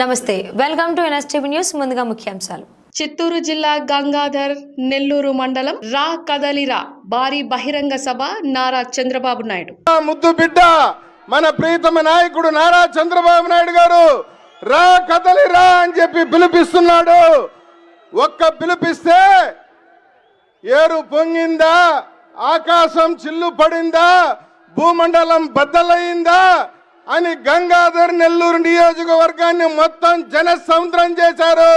నమస్తే welcome to NSTV news ముందుగా ముఖ్యాంశాలు. చిత్తూరు జిల్లా గంగాధర్ నెల్లూరు మండలం రా కదలిరా భారీ బహిరంగ సభ నారా చంద్రబాబు నాయుడు. ఆ ముద్దు బిడ్డ మన ప్రీతమ నాయకుడు నారా చంద్రబాబు నాయుడు గారు రా కదలి రా అని చెప్పి పిలిపిస్తున్నాడు. ఒక్క పిలిపిస్తే ఏరు పొంగిందా ఆకాశం చిల్లు పడిందా భూమండలం బద్దలయ్యిందా అని గంగాధర్ నెల్లూరు నియోజకవర్గాన్ని మొత్తం జన సముద్రం చేశారు.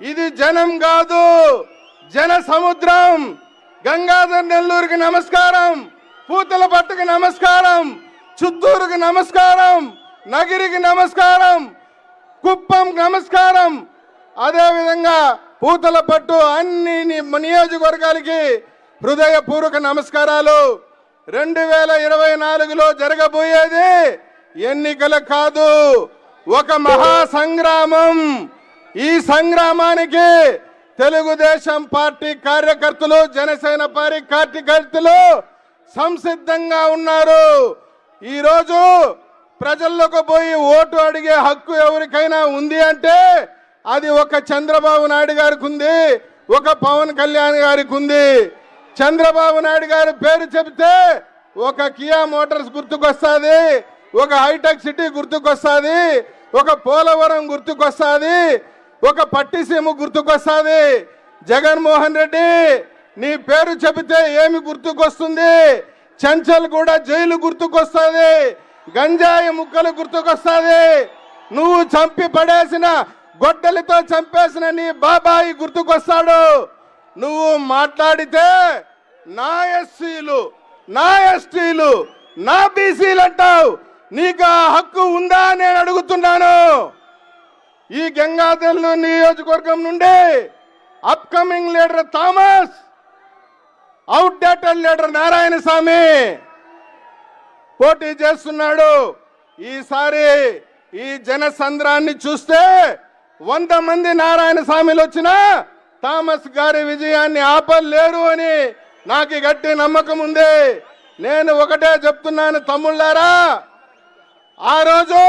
ఇది జనం కాదు జన సముద్రం. గంగాధర్ నెల్లూరుకి నమస్కారం పూతల పట్టుకు నమస్కారం చిత్తూరుకి నమస్కారం నగిరికి నమస్కారం కుప్పం నమస్కారం. అదేవిధంగా పూతల పట్టు అన్ని నియోజకవర్గాలకి హృదయపూర్వక నమస్కారాలు. రెండు వేల ఇరవై నాలుగులో జరగబోయేది ఎన్నికలు కాదు ఒక మహా సంగ్రామం ఈ సంగ్రామానికి తెలుగుదేశం పార్టీ కార్యకర్తలు జనసేన పార్టీ కార్యకర్తలు సంసిద్ధంగా ఉన్నారు. ఈరోజు ప్రజల్లోకి పోయి ఓటు అడిగే హక్కు ఎవరికైనా ఉంది అంటే అది ఒక చంద్రబాబు నాయుడు గారికి ఉంది ఒక పవన్ కళ్యాణ్ గారికి ఉంది. చంద్రబాబు నాయుడు గారి పేరు చెబితే ఒక కియా మోటార్స్ గుర్తుకొస్తుంది. ఒక హైటెక్ సిటీ గుర్తుకొస్తుంది ఒక పోలవరం గుర్తుకొస్తుంది ఒక పట్టిసీమ గుర్తుకొస్తుంది. జగన్మోహన్ రెడ్డి నీ పేరు చెబితే ఏమి గుర్తుకొస్తుంది? చంచల్ కూడా జైలు గుర్తుకొస్తుంది గంజాయి ముక్కలు గుర్తుకొస్తుంది. నువ్వు చంపి పడేసిన గొడ్డలితో చంపేసిన నీ బాబాయి గుర్తుకొస్తాడు. నువ్వు మాట్లాడితే నా ఎస్సీలు నా ఎస్టీలు నా బీసీలు అంటావు నీకు ఆ హక్కు ఉందా నేను అడుగుతున్నాను. ఈ గంగాధర్లు నియోజకవర్గం నుండి upcoming leader Thomas outdated leader Narayana Swamy పోటీ చేస్తున్నాడు. ఈసారి ఈ జనసంద్రాన్ని చూస్తే వంద మంది నారాయణ స్వామిలు వచ్చినా థామస్ గారి విజయాన్ని ఆపలేరు అని నాకు గట్టి నమ్మకం ఉంది. నేను ఒకటే చెప్తున్నాను తమ్ముళ్ళారా ఆ రోజు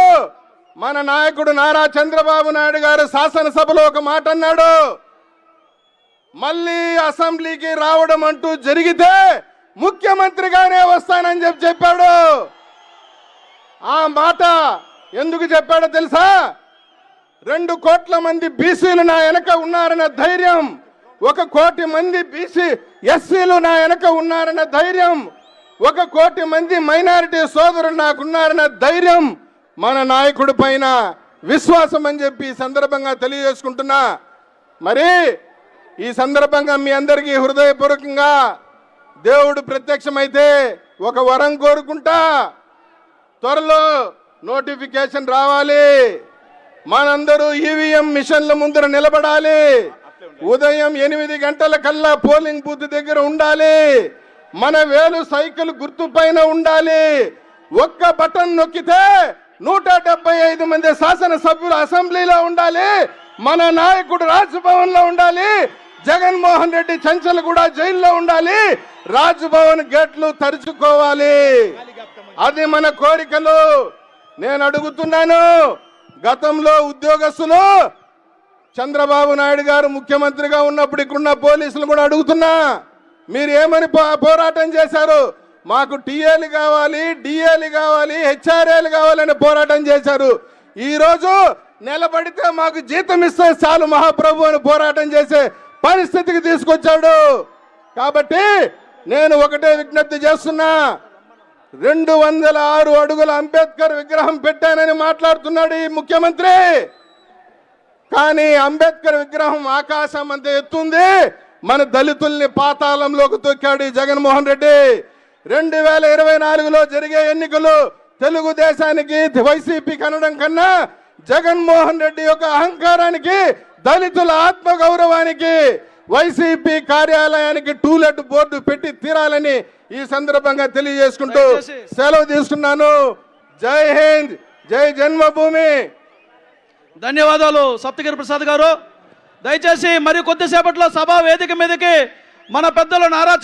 మన నాయకుడు నారా చంద్రబాబు నాయుడు గారు శాసనసభలో ఒక మాట అన్నాడు. మళ్ళీ అసెంబ్లీకి రావడం అంటూ జరిగితే ముఖ్యమంత్రిగానే వస్తానని చెప్పి చెప్పాడు. ఆ మాట ఎందుకు చెప్పాడో తెలుసా? రెండు కోట్ల మంది బీసీలు నా వెనక ఉన్నారన్న ధైర్యం ఒక కోటి మంది బీసీ ఎస్సీలు నా వెనక ఉన్నారన్న ధైర్యం ఒక కోటి మంది మైనారిటీ సోదరులు నాకున్నారన్న ధైర్యం మన నాయకుడి పైన విశ్వాసం అని చెప్పి ఈ సందర్భంగా తెలియజేసుకుంటున్నా. మరి ఈ సందర్భంగా మీ అందరికీ హృదయపూర్వకంగా దేవుడు ప్రత్యక్షమైతే ఒక వరం కోరుకుంటా. త్వరలో నోటిఫికేషన్ రావాలి. మనందరూ ఈవీఎం మిషన్ల ముందర నిలబడాలి. ఉదయం ఎనిమిది గంటల కల్లా పోలింగ్ బూత్ దగ్గర ఉండాలి. మన వేలు సైకిల్ గుర్తు పైన ఉండాలి. ఒక్క బటన్ నొక్కితే నూట డెబ్బై ఐదు మంది శాసనసభ్యులు అసెంబ్లీలో ఉండాలి. మన నాయకుడు రాజ్భవన్లో ఉండాలి. జగన్మోహన్ రెడ్డి చంచల్ కూడా జైల్లో ఉండాలి. రాజ్భవన్ గేట్లు తరుచుకోవాలి. అది మన కోరికలు. నేను అడుగుతున్నాను గతంలో ఉద్యోగస్తులు చంద్రబాబు నాయుడు గారు ముఖ్యమంత్రిగా ఉన్నప్పుడు ఇక్కడున్న పోలీసులు కూడా అడుగుతున్నా. మీరు ఏమని పో- పోరాటం చేశారు? మాకు టీఏలు కావాలి డిఏలు కావాలి హెచ్ఆర్ఏలు కావాలని పోరాటం చేశారు. ఈరోజు నిలబడితే మాకు జీతం ఇస్తే చాలు మహాప్రభు అని పోరాటం చేసే పరిస్థితికి తీసుకొచ్చాడు. కాబట్టి నేను ఒకటే విజ్ఞప్తి చేస్తున్నా. రెండు వందల ఆరు అడుగుల అంబేద్కర్ విగ్రహం పెట్టానని మాట్లాడుతున్నాడు ఈ ముఖ్యమంత్రి. కానీ అంబేద్కర్ విగ్రహం ఆకాశం అంత ఎత్తుంది. మన దళితుల్ని పాతాళంలోకి తొక్కాడు ఈ జగన్మోహన్ రెడ్డి. రెండు వేల ఇరవై నాలుగులో జరిగే ఎన్నికలు తెలుగుదేశానికి వైసీపీ కనడం కన్నా జగన్మోహన్ రెడ్డి యొక్క అహంకారానికి దళితుల ఆత్మ గౌరవానికి వైసీపీ కార్యాలయానికి టూలెట్ బోర్డు పెట్టి తీరాలని ఈ సందర్భంగా తెలియజేసుకుంటూ సెలవు తీసుకున్నాను. జై హింద్ జై జన్మభూమి. ధన్యవాదాలు సప్తగిరి ప్రసాద్ గారు. దయచేసి మరి కొద్దిసేపట్లో సభా వేదిక మీదకి మన పెద్దలు నారా